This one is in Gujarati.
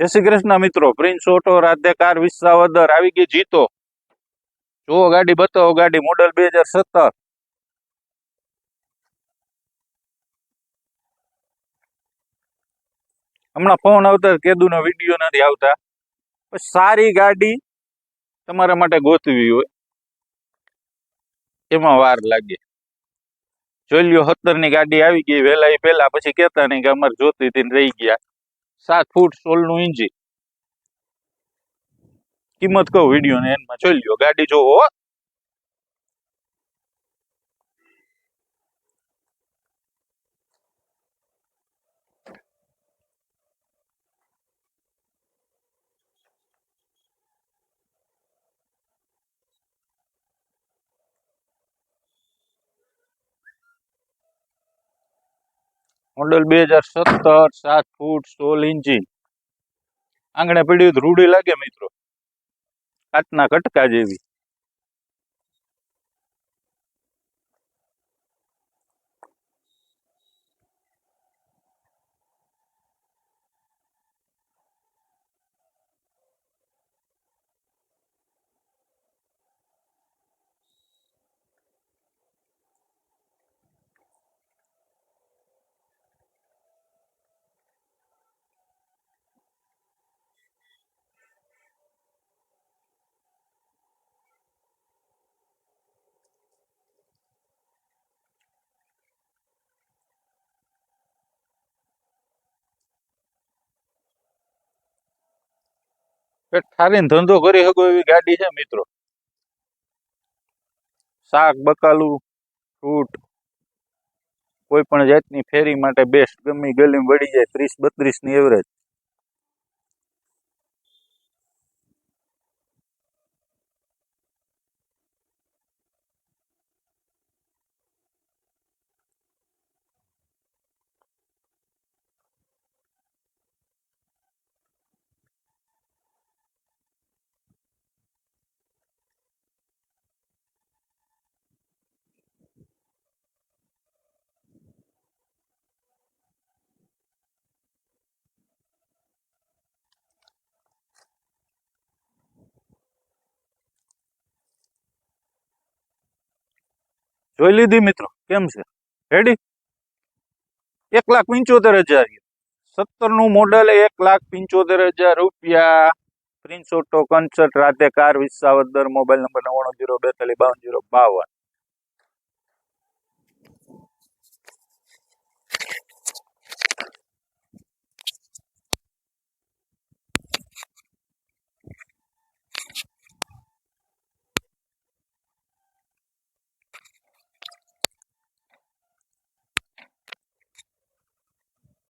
જય શ્રી કૃષ્ણ મિત્રો. Prince auto Radhe car Visavadar આવી ગઈ જીતો. જુઓ ગાડી બતાવો, ગાડી મોડલ બે હજાર સત્તર. હમણાં ફોન આવતા કેદુનો વીડિયો નથી આવતા. સારી ગાડી તમારા માટે ગોતવી હોય. એમાં વાર લાગે. જોઈ લ્યો સત્તરની ગાડી આવી ગઈ, વહેલા એ પહેલા. પછી કહેતા નહીં કે અમારે જોતી રહી ગયા. સાત ફૂટ સોલનું ઇન્જિન કિંમત કહું વીડિયો ને એનમાં જોઈ લ્યો. ગાડી જોવો મોડલ બે હજાર સત્તર, સાત ફૂટ સોળ ઇંચી. આંગણે પડ્યું રૂડી લાગે મિત્રો. કાચના કટકા જેવી. ઠારીને ધંધો કરી શકો એવી ગાડી છે મિત્રો. શાક, બકાલું, ફ્રૂટ, કોઈ પણ જાતની ફેરી માટે બેસ્ટ ગમી ગલીમાં વળી જાય ત્રીસ બત્રીસની એવરેજ જોઈ લીધી મિત્રો, કેમ છે? રેડી એક લાખ પંચોતેર હજાર. સત્તરનું મોડલ એક લાખ પંચોતેર હજાર રૂપિયા. પ્રિન્સો ટોકન કન્સર્ટ રાતે કાર વિસાવદર મોબાઈલ નંબર નવ્વાણું, જીરો બેતાલીસ, બાવન, જીરો બાવન.